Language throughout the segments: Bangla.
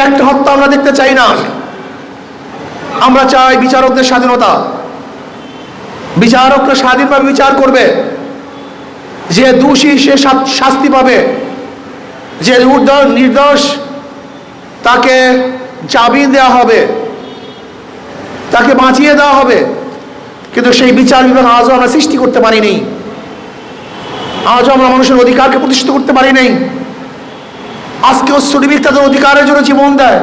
একটা হত্যা আমরা দেখতে চাই না। আমরা চাই বিচারকদের স্বাধীনতা। বিচারকরা স্বাধীনভাবে বিচার করবে। যে দোষী সে শাস্তি পাবে। যে নির্দোষ তাকে জামিন দেওয়া হবে। তাকে বাঁচিয়ে দেওয়া হবে। কিন্তু সেই বিচার বিভাগ আজও আমরা সৃষ্টি করতে পারিনি। আজও আমরা মানুষের অধিকারকে প্রতিষ্ঠিত করতে পারি নাই আজকেও শ্রমিক তাদের অধিকারের জন্য জীবন দেয়।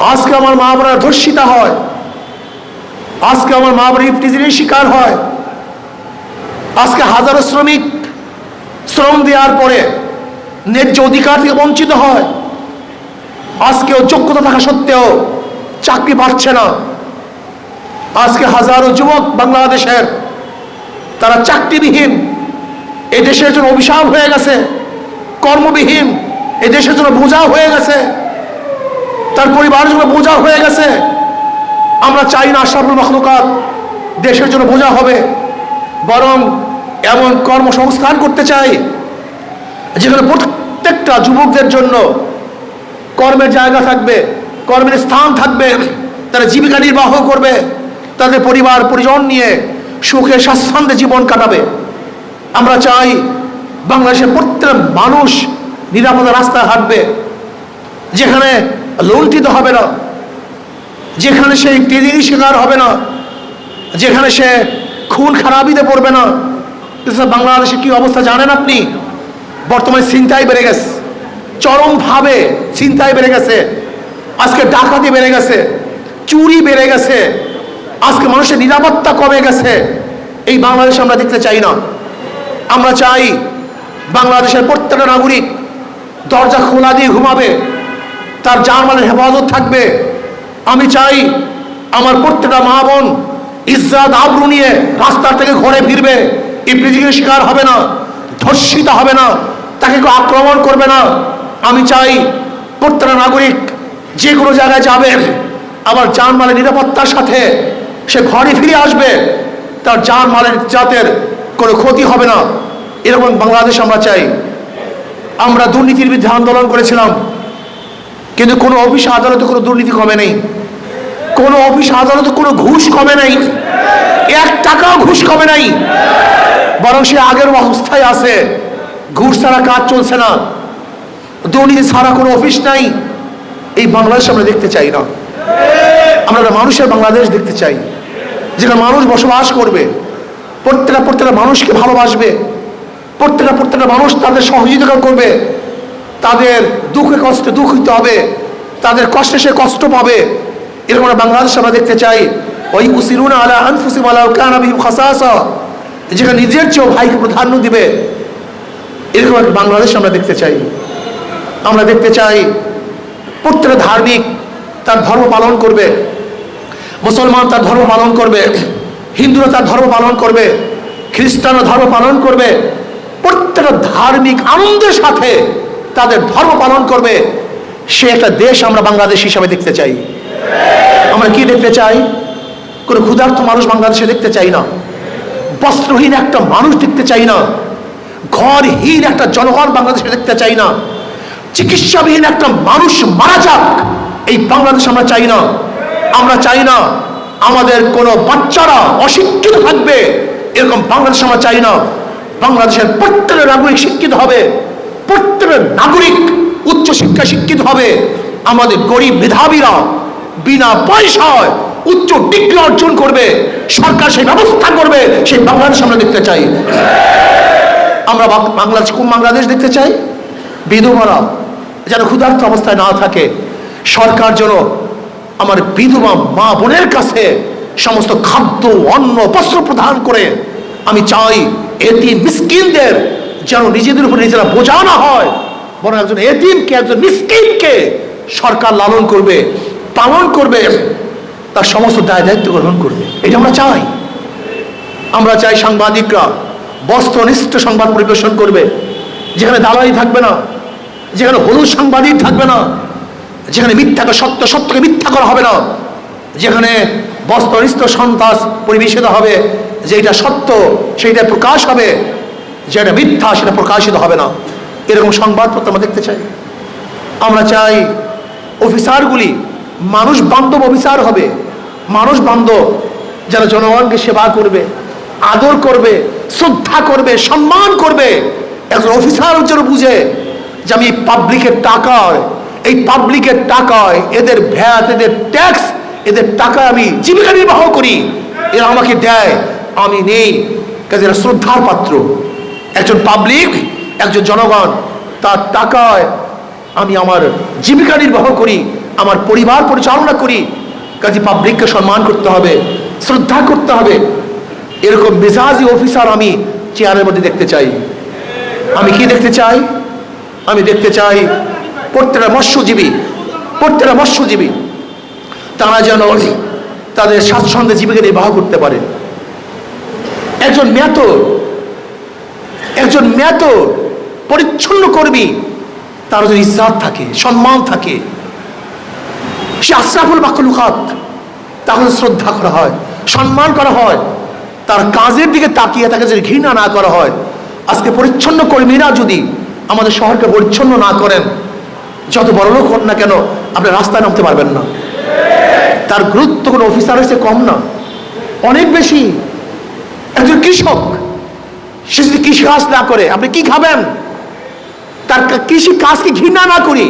আজকে আমার মা বোনেরা ধর্ষিতা হয়। আজকে আমার মা বোনের ইফটিজিনের শিকার হয়। আজকে হাজারো শ্রমিক শ্রম দেওয়ার পরে ন্যায্য অধিকার থেকে বঞ্চিত হয়। আজকেও যোগ্যতা থাকা সত্ত্বেও চাকরি পাচ্ছে না। আজকে হাজারো যুবক বাংলাদেশের, তারা চাকরিবিহীন এই দেশের জন্য অভিশাপ হয়ে গেছে। কর্মবিহীন। এই দেশের জন্য বোঝা হয়ে গেছে। তার পরিবারের জন্য বোঝা হয়ে গেছে। আমরা চাই না আশরাফুল মখলুকাত দেশের জন্য বোঝা হবে। বরং এমন কর্মসংস্থান করতে চাই, যেখানে প্রত্যেকটা যুবকদের জন্য কর্মের জায়গা থাকবে, কর্মের স্থান থাকবে, তারা জীবিকা নির্বাহ করবে, তাদের পরিবার পরিজন নিয়ে সুখে স্বাচ্ছন্দ্যে জীবন কাটাবে। আমরা চাই বাংলাদেশের প্রত্যেক মানুষ নিরাপদ রাস্তায় হাঁটবে, যেখানে লুণ্ঠিত হবে না, যেখানে সে টেজির শিকার হবে না, যেখানে সে খুন খারাপিতে পড়বে না। বাংলাদেশে কি অবস্থা জানেন আপনি? বর্তমানে চিন্তাই বেড়ে গেছে। চরমভাবে চিন্তাই বেড়ে গেছে। আজকে ডাকাতি বেড়ে গেছে। চুরি বেড়ে গেছে। আজকে মানুষের নিরাপত্তা কমে গেছে। এই বাংলাদেশ আমরা দেখতে চাই না। আমরা চাই বাংলাদেশের প্রত্যেকটা নাগরিক দরজা খোলা দিয়ে ঘুমাবে, তার জানমালের হেফাজত থাকবে। আমি চাই আমার প্রত্যেকটা মা বোন ইজ্জাত আবরু নিয়ে রাস্তার থেকে ঘরে ফিরবে। ইপ্রিজিকের শিকার হবে না, ধর্ষিত হবে না, তাকে কেউ আক্রমণ করবে না। আমি চাই প্রত্যেকটা নাগরিক যে কোনো জায়গায় যাবে, আবার জানমালের নিরাপত্তার সাথে সে ঘরে ফিরে আসবে, তার জানমালের জাতের কোনো ক্ষতি হবে না। এরকম বাংলাদেশ আমরা চাই। আমরা দুর্নীতির বিরুদ্ধে আন্দোলন করেছিলাম, কিন্তু কোনো অফিস আদালতে কোনো দুর্নীতি কমে নেই। কোনো অফিস আদালতে কোনো ঘুষ কমে নাই। এক টাকাও ঘুষ কমে নাই। বরং সে আগের অবস্থায় আছে। ঘুষ ছাড়া কাজ চলছে না। দুর্নীতি ছাড়া কোনো অফিস নাই। এই বাংলাদেশ আমরা দেখতে চাই না। আমরা মানুষের বাংলাদেশ দেখতে চাই। যেখানে মানুষ বসবাস করবে, প্রত্যেকটা প্রত্যেকটা মানুষকে ভালোবাসবে। প্রত্যেকটা প্রত্যেকটা মানুষ তাদের সহযোগিতা করবে। তাদের দুঃখে কষ্টে দুঃখ দিতে হবে। তাদের কষ্টে সে কষ্ট পাবে। এরকম একটা বাংলাদেশ আমরা দেখতে চাই। ওই উসিরুন আলা আনফুসিম আলা কানা বিহিম খাসাসা। যেখানে নিজের চেয়েও ভাইকে প্রাধান্য দিবে। এরকম একটা বাংলাদেশ আমরা দেখতে চাই। আমরা দেখতে চাই প্রত্যেকটা ধার্মিক তার ধর্ম পালন করবে। মুসলমান তার ধর্ম পালন করবে। হিন্দুরা তার ধর্ম পালন করবে। খ্রিস্টানরা ধর্ম পালন করবে। প্রত্যেকটা ধার্মিক আনন্দের সাথে তাদের ধর্ম পালন করবে, সে একটা দেশ আমরা বাংলাদেশ হিসাবে দেখতে চাই। আমরা কি দেখতে চাই? কোনো ক্ষুধার্ত মানুষ বাংলাদেশে দেখতে চাই না। বস্ত্রহীন একটা মানুষ দেখতে চাই না। ঘরহীন একটা জনগণ বাংলাদেশে দেখতে চাই না। চিকিৎসাবিহীন একটা মানুষ মারা যাক, এই বাংলাদেশ আমরা চাই না। আমরা চাই না আমাদের কোনো বাচ্চারা অশিক্ষিত থাকবে, এরকম বাংলাদেশ আমরা চাই না। বাংলাদেশের প্রত্যেক নাগরিক শিক্ষিত হবে, প্রত্যেকটা নাগরিক উচ্চ শিক্ষা শিক্ষিত হবে। আমাদের গরিব মেধাবীরা বিনা পয়সায় উচ্চ ডিগ্রি অর্জন করবে, সরকার সেই ব্যবস্থা করবে, সেই বাংলাদেশ আমরা দেখতে চাই। আমরা বাংলাদেশ কোন বাংলাদেশ দেখতে চাই? বিধবারা যেন ক্ষুধার্ত অবস্থায় না থাকে, সরকার যেন আমার বিধবা মা বোনের কাছে সমস্ত খাদ্য, অন্ন, বস্ত্র প্রদান করে। আমি চাই এটি মিসকিনদের যেন নিজেদের উপর নিজেরা বোঝা না হয়, বরং একজন এতিমকে, একজন মিসকিনকে সরকার লালন করবে, পালন করবে, তার সমস্ত দায় দায়িত্ব গ্রহণ করবে। এটা আমরা চাই। আমরা চাই সাংবাদিকরা বস্ত্রনিষ্ঠ সংবাদ পরিবেশন করবে, যেখানে দালালি থাকবে না, যেখানে হলুদ সাংবাদিক থাকবে না, যেখানে মিথ্যাকে সত্য, সত্যকে মিথ্যা করা হবে না, যেখানে বস্ত্রনিষ্ঠ সন্ত্রাস পরিবেশিত হবে যেটা সত্য, সেইটা প্রকাশ হবে যেটা মিথ্যা, সেটা প্রকাশিত হবে না। এরকম সংবাদপত্র আমরা দেখতে চাই। আমরা চাই অফিসারগুলি মানুষ বান্ধব অফিসার হবে। মানুষ বান্ধব যারা জনগণকে সেবা করবে, আদর করবে, শ্রদ্ধা করবে, সম্মান করবে। একজন অফিসার যেন বুঝে যে আমি পাবলিকের টাকায়, এই পাবলিকের টাকায় এদের ভ্যাট, এদের ট্যাক্স, এদের টাকায় আমি জীবিকা নির্বাহ করি। এরা আমাকে দেয়। আমি নেই। কাজে এরা শ্রদ্ধার পাত্র। একজন পাবলিক একজন জনগণ, তার টাকায় আমি আমার জীবিকা নির্বাহ করি, আমার পরিবার পরিচালনা করি। কাজে পাবলিককে সম্মান করতে হবে, শ্রদ্ধা করতে হবে। এরকম মেজাজি অফিসার আমি চেয়ারের মধ্যে দেখতে চাই। আমি কি দেখতে চাই? আমি দেখতে চাই প্রত্যেকটা মৎস্যজীবী প্রত্যেকটা মৎস্যজীবী, তারা যেন তাদের স্বাচ্ছন্দ্যে জীবিকা নির্বাহ করতে পারে। একজন ম্যাত একজন ম্যাত পরিচ্ছন্ন কর্মী তার যদি ইজ্জাত থাকে, সম্মান থাকে, সে আশরাফুল বাকলুকাত তাহলে শ্রদ্ধা করা হয়, সম্মান করা হয়, তার কাজের দিকে তাকিয়ে তাকে যদি ঘৃণা না করা হয়, আজকে পরিচ্ছন্ন কর্মীরা যদি আমাদের শহরকে পরিচ্ছন্ন না করেন, যত বড় লোক হন না কেন, আপনি রাস্তায় নামতে পারবেন না। তার গুরুত্ব কোনো অফিসারের চেয়ে কম না। অনেক বেশি একজন কৃষক, সে যদি কৃষি কাজ না করে, আপনি কি খাবেন? তার কৃষি কাজকে ঘৃণা না করি?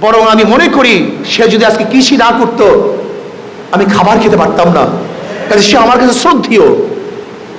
বরং আমি মনে করি, সে যদি আজকে কৃষি না করতো, আমি খাবার খেতে পারতাম না। কাজে সে আমার কাছে শ্রদ্ধেয়,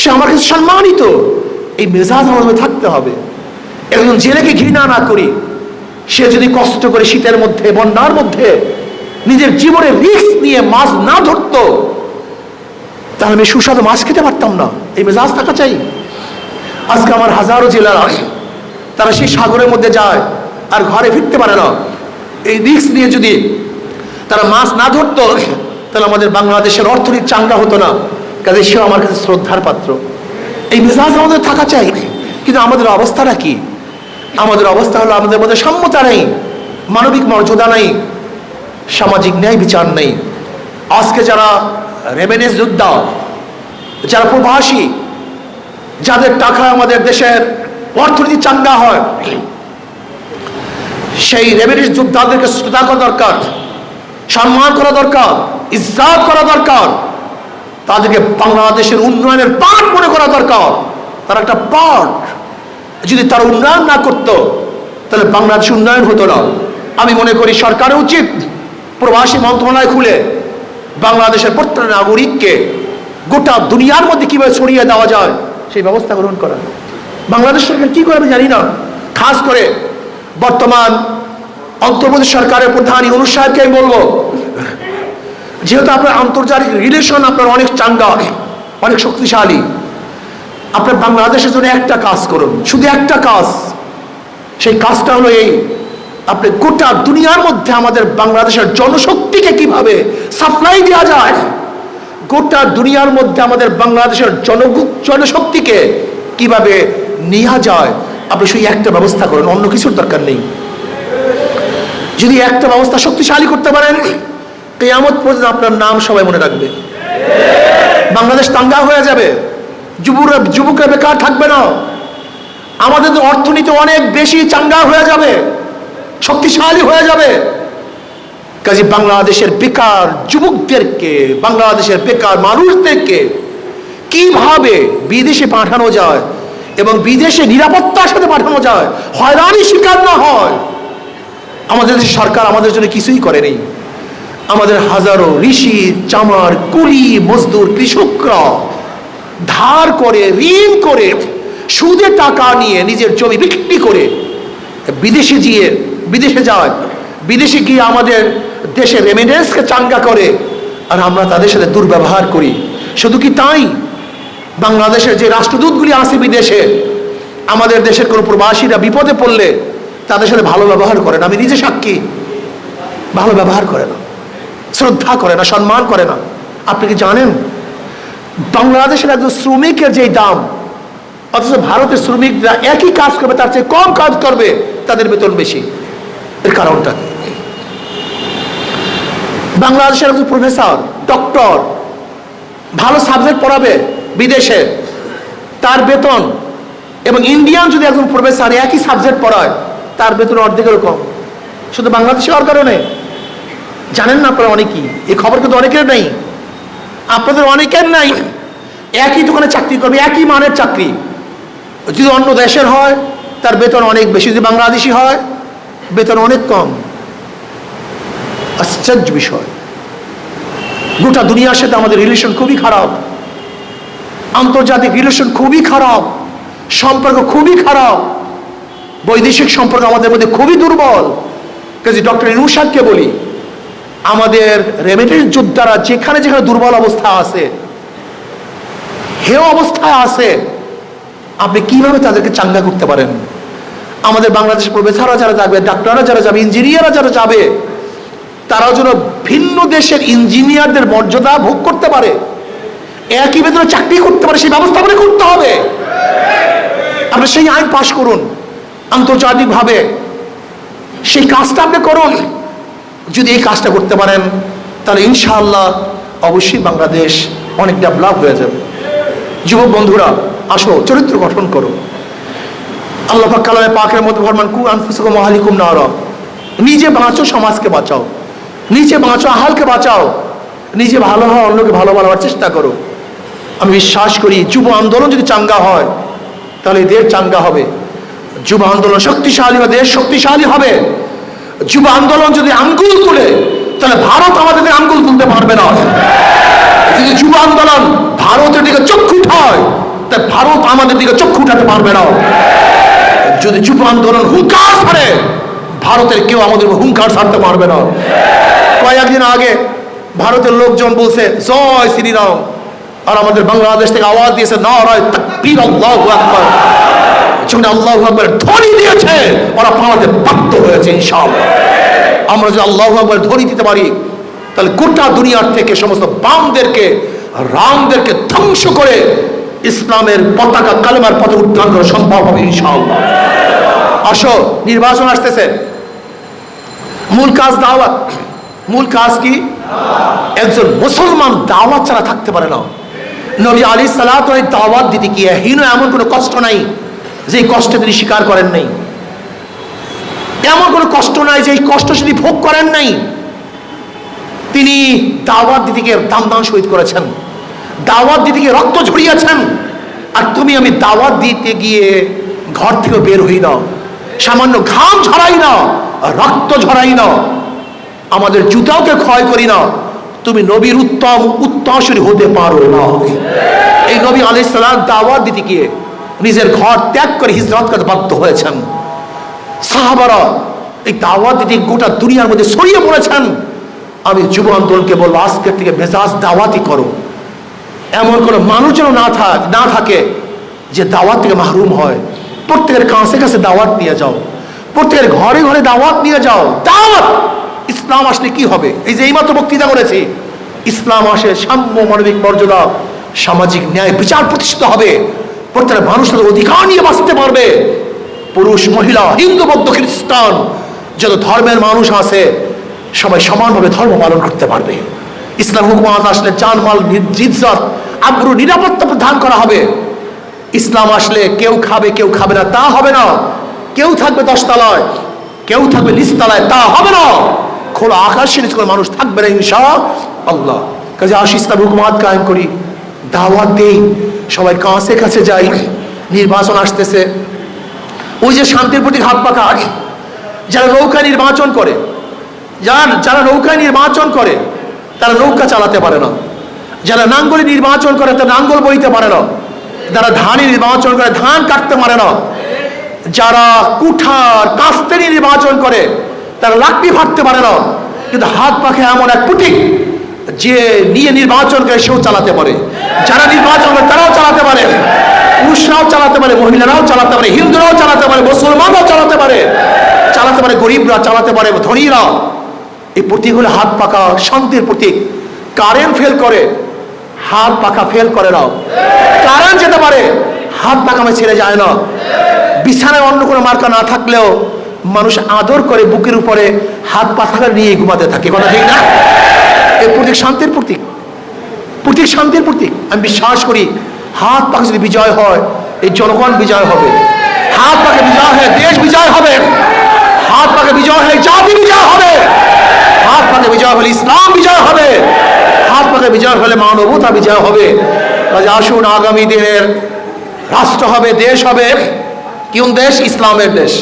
সে আমার কাছে সম্মানিত। এই মেজাজ আমার থাকতে হবে। একজন জেলেকে ঘৃণা না করি, সে যদি কষ্ট করে শীতের মধ্যে, বন্যার মধ্যে নিজের জীবনে রিস্ক নিয়ে মাছ না ধরতো তাহলে আমি সুস্বাদু মাছ খেতে পারতাম না। এই মেজাজ থাকা চাই। আজকে আমার হাজারো জেলার তারা সেই সাগরের মধ্যে যায় আর ঘরে ফিরতে পারে না। এই রিস্ক নিয়ে যদি তারা মাছ না ধরতো, তাহলে আমাদের বাংলাদেশের অর্থনীতি চাঙ্গা হতো না। কাজে সেও আমার কাছে শ্রদ্ধার পাত্র। এই মেজাজ আমাদের থাকা চাই। কিন্তু আমাদের অবস্থাটা কি? আমাদের অবস্থা হলো আমাদের মধ্যে সাম্যতা নেই, মানবিক মর্যাদা নেই, সামাজিক ন্যায় বিচার নেই। আজকে যারা রেভেনেন্স যোদ্ধা যারা প্রবাসী, যাদের টাকা আমাদের দেশের অর্থনীতি চাঙ্গা হয়, সেই রেভেনিউ যোদ্ধাদেরকে শ্রদ্ধা করা দরকার, সম্মান করা দরকার, ইজ্জাত করা দরকার। তাদেরকে বাংলাদেশের উন্নয়নের পার্ট মনে করা দরকার। তার একটা পার্ট যদি তার উন্নয়ন না করতো, তাহলে বাংলাদেশ উন্নয়ন হতো না। আমি মনে করি সরকারের উচিত প্রবাসী মন্ত্রণালয় খুলে বাংলাদেশের প্রত্যেক নাগরিককে গোটা দুনিয়ার মধ্যে কীভাবে ছড়িয়ে দেওয়া যায়, সেই ব্যবস্থা গ্রহণ করা। বাংলাদেশ সরকার কি করবে জানি না। খাস করে বর্তমান অন্তর্বর্তী সরকারের প্রধান ইউনুস সাহেবকে আমি বলব, যেহেতু আপনার আন্তর্জাতিক রিলেশন আপনার অনেক চাঙ্গা, অনেক শক্তিশালী, আপনার বাংলাদেশের জন্য একটা কাজ করুন, শুধু একটা কাজ। সেই কাজটা হলো এই, আপনি গোটা দুনিয়ার মধ্যে আমাদের বাংলাদেশের জনশক্তিকে কীভাবে সাপ্লাই দেওয়া যায়। গোটা দুনিয়ার মধ্যে আমাদের বাংলাদেশের জন জনশক্তিকে কীভাবে নেওয়া যায়, আপনি সেই একটা ব্যবস্থা করেন, অন্য কিছুর দরকার নেই। যদি একটা ব্যবস্থা শক্তিশালী করতে পারেন, কেয়ামত পর্যন্ত আপনার নাম সবাই মনে রাখবে। বাংলাদেশ তাঙ্গা হয়ে যাবে। যুবরা, যুবকরা বেকার থাকবে না। আমাদের অর্থনীতি অনেক বেশি চাঙ্গা হয়ে যাবে, শক্তিশালী হয়ে যাবে। কাজে বাংলাদেশের বেকার যুবকদেরকে, বাংলাদেশের বেকার মানুষদেরকে কীভাবে বিদেশে পাঠানো যায় এবং বিদেশে নিরাপত্তার সাথে পাঠানো যায় হয়রানি শিকার না হয়, আমাদের দেশের সরকার আমাদের জন্য কিছুই করেনি। আমাদের হাজারো ঋষি, চামার কুলি মজদুর কৃষকরা ধার করে, ঋণ করে, সুদে টাকা নিয়ে নিজের জমি বিক্রি করে বিদেশে গিয়ে, বিদেশে যায়, বিদেশে গিয়ে আমাদের দেশের রেমিডেন্সকে চাঙ্গা করে। আর আমরা তাদের সাথে দুর্ব্যবহার করি। শুধু কি তাই? বাংলাদেশের যে রাষ্ট্রদূতগুলি আছে বিদেশে, আমাদের দেশের কোনো প্রবাসীরা বিপদে পড়লে তাদের সাথে ভালো ব্যবহার করে না। আমি নিজে সাক্ষী। ভালো ব্যবহার করে না। শ্রদ্ধা করে না, সম্মান করে না। আপনি কি জানেন? বাংলাদেশের একজন শ্রমিকের যেই দাম, অথচ ভারতের শ্রমিকরা একই কাজ করবে, তার চেয়ে কম কাজ করবে, তাদের বেতন বেশি। এর কারণটা? বাংলাদেশের একজন প্রফেসর, ডক্টর, ভালো সাবজেক্ট পড়াবে বিদেশে। তার বেতন এবং ইন্ডিয়ান যদি একজন প্রফেসর একই সাবজেক্ট পড়ায়, তার বেতন অর্ধেকেরও কম শুধু বাংলাদেশে হওয়ার কারণে। জানেন না আপনারা অনেকেই এই খবর কিন্তু অনেকের নেই। আপনাদের অনেকের নাই। একই দোকানে চাকরি করবে, একই মানের চাকরি। যদি অন্য দেশের হয়, তার বেতন অনেক বেশি। যদি বাংলাদেশি হয়, বেতন অনেক কম। আশ্চর্য বিষয়। গোটা দুনিয়ার সাথে আমাদের রিলেশন খুবই খারাপ। আন্তর্জাতিক রিলেশন খুবই খারাপ। সম্পর্ক খুবই খারাপ। বৈদেশিক সম্পর্ক আমাদের মধ্যে খুবই দুর্বল। কাজে ডক্টর ইনুসাদকে বলি, আমাদের রেমিটেন্স যোদ্ধারা যেখানে যেখানে দুর্বল অবস্থা আছে হেও অবস্থায় আছে, আপনি কীভাবে তাদেরকে চাঙ্গা করতে পারেন? আমাদের বাংলাদেশের প্রফেসররা যারা যাবে ডাক্তাররা যারা যাবে, ইঞ্জিনিয়াররা যারা যাবে তারাও যেন ভিন্ন দেশের ইঞ্জিনিয়ারদের মর্যাদা ভোগ করতে পারে। একই বেতনে চাকরি করতে পারে, সেই ব্যবস্থা করে করতে হবে। আপনি সেই আইন পাশ করুন, আন্তর্জাতিকভাবে। সেই কাজটা আপনি করুন। যদি এই কাজটা করতে পারেন, তাহলে ইনশাআল্লাহ অবশ্যই বাংলাদেশ অনেক ডেভেলপ হয়ে যাবে। যুবক বন্ধুরা, আসো, চরিত্র গঠন করো। আল্লাহ কালামে পাকের মধ্যে ফরমান কু আনফুসুকুম আহলিকুম নারা। নিজে বাঁচো, সমাজকে বাঁচাও। নিজে বাঁচো আহালকে বাঁচাও। নিজে ভালো হওয়া অন্যকে ভালো বানাবার চেষ্টা করো। আমি বিশ্বাস করি, যুব আন্দোলন যদি চাঙ্গা হয়, তাহলে দেশ চাঙ্গা হবে। যুব আন্দোলন শক্তিশালী বা দেশ শক্তিশালী হবে। যুব আন্দোলন যদি আঙ্গুল তুলে, তাহলে ভারত আমাদের আঙ্গুল তুলতে পারবে না। যদি যুব আন্দোলন ভারতের দিকে চক্ষু উঠায় তাই ভারত আমাদের দিকে চক্ষু উঠাতে পারবে না। যদি যুব আন্দোলন হুঙ্কার ছাড়ে ভারতের কেউ আমাদের উপর হুঙ্কার ছাড়তে পারবে না। কয়েকদিন আগে ভারতের লোকজন বলছে, জয় শ্রীরাম। আর আমাদের বাংলাদেশ থেকে আওয়াজ দিয়েছে, নারায় তাকবীর, আল্লাহু আকবার। যখন আল্লাহু আকবার ধ্বনি দিয়েছে, ওরা পালাতে বাধ্য হয়েছে, ইনশাআল্লাহ। আমরা যদি আল্লাহু আকবার ধ্বনি দিতে পারি, তাহলে গোটা দুনিয়ার থেকে সমস্ত বামদেরকে, রামদেরকে ধ্বংস করে ইসলামের পতাকা, কালেমার পথে উত্থান করা সম্ভব হবে, ইনশাআল্লাহ। আসো, নির্বাচন আসতেছে। মূল কাজ দাওয়াত। মূল কাজ কি? একজন মুসলমান দাওয়াত ছাড়া থাকতে পারে না। নবী আলী সালাত দাওয়াত দিতে গিয়ে হীন এমন কোনো কষ্ট নাই যে কষ্ট তিনি স্বীকার করেন নাই। এমন কোনো কষ্ট নাই যে কষ্ট তিনি ভোগ করেন নাই। তিনি দাওয়াত গিয়ে দাম দাম শহীদ করেছেন। দাওয়াত গিয়ে রক্ত ঝরিয়েছেন। আর তুমি আমি দাওয়াত দিতে গিয়ে ঘর থেকে বের হই না সামান্য ঘাম ঝরাই না রক্ত ঝরাই না আমাদের জুতাওকে ক্ষয় করি না তুমি নবীর উত্তম উত্তরসূরি হতে পারো না। এই নবী আলাইসালাম দাওয়াত দিতে গিয়ে নিজের ঘর ত্যাগ করে হিজরত করতে বাধ্য হয়েছেন। সাহাবারা এই দাওয়াত দিতে গোটা দুনিয়ার মধ্যে ছড়িয়ে পড়েছেন। আমি যুব আন্দোলনকে বলব, আজকের থেকে মেজাজ দাওয়াতি করো। এমন কোনো মানুষ যেন না থাক না থাকে যে দাওয়াত থেকে মাহরুম হয়। প্রত্যেকের কাছে কাছে দাওয়াত নিয়ে যাও। প্রত্যেকের ঘরে ঘরে দাওয়াত নিয়ে যাও। দাওয়াত! ইসলাম আসলে কি হবে? এই যে এইমাত্র বক্তৃতা করেছি। ইসলাম আসে সাম্য মানবিক মর্যাদা, সামাজিক ন্যায় বিচার প্রতিষ্ঠিত হবে। প্রত্যেক মানুষ তাদের অধিকার নিয়ে বাঁচতে পারবে। পুরুষ, মহিলা, হিন্দু, বৌদ্ধ, খ্রিস্টান, যত ধর্মের মানুষ আছে, সবাই সমানভাবে ধর্ম পালন করতে পারবে। ইসলাম হুকুমাত আসলে জানমাল জিজ্জত আব্রু নিরাপত্তা প্রদান করা হবে। ইসলাম আসলে কেউ খাবে কেউ খাবে না, তা হবে না। কেউ থাকবে দশতলায়, কেউ থাকবে নিচতলায়, তা হবে না। খোলা আকাশের কোনো মানুষ থাকবে না ইনশা আল্লাহ। কাজে আসি ইসলাম হুকুমাত কায়েম করি। দাওয়াত দেই। সবাই কাছে কাছে যাই। নির্বাচন আসতেছে। ওই যে শান্তির প্রতি হাত পাখা যারা নৌকা নির্বাচন করে, যারা যারা নৌকায় নির্বাচন করে, তারা নৌকা চালাতে পারে না। যারা নাঙ্গলে নির্বাচন করে, তারা নাঙ্গল বইতে পারে না। যারা ধানে নির্বাচন করে, ধান কাটতে পারে না। যারা কুঠার কাস্তে নির্বাচন করে, তারা লাকড়ি ফাটতে পারে না। কিন্তু হাত পাখে এমন এক পুটিক যে নিয়ে নির্বাচন করে, সেও চালাতে পারে। যারা নির্বাচন করে, তারাও চালাতে পারে। পুরুষরাও চালাতে পারে, মহিলারাও চালাতে পারে, হিন্দুরাও চালাতে পারে, মুসলমানরাও চালাতে পারে। চালাতে পারে, গরিবরা চালাতে পারে, ধনীরা। এই প্রতীক হলো হাত পাকা শান্তির প্রতীক। কারেন্ট ফেল করে হাত পাখা ফেল করে না কারণ যেতে পারে, হাত পাকামে ছেড়ে যায় না। বিছানায় অন্য কোনো মার্কা না থাকলেও মানুষ আদর করে বুকের উপরে হাত পাখা নিয়ে ঘুমাতে থাকে। কথা ঠিক না? এই প্রতীক শান্তির প্রতীক। প্রতীক শান্তির প্রতীক। আমি বিশ্বাস করি, হাত পাখা যদি বিজয় হয়, এই জনগণ বিজয় হবে। হাত পাখে বিজয় হয় দেশ বিজয় হবে। হাত পাকে বিজয় হলে জাতি বিজয় হবে। হাত পাকে বিজয় হলে ইসলাম বিজয় হবে। পাকে বিজয় হলে মানবতা বিজয় হবে। কাজে আসুন, আগামী দিনের রাষ্ট্র হবে, দেশ হবে কোন দেশ, ইসলামের দেশ।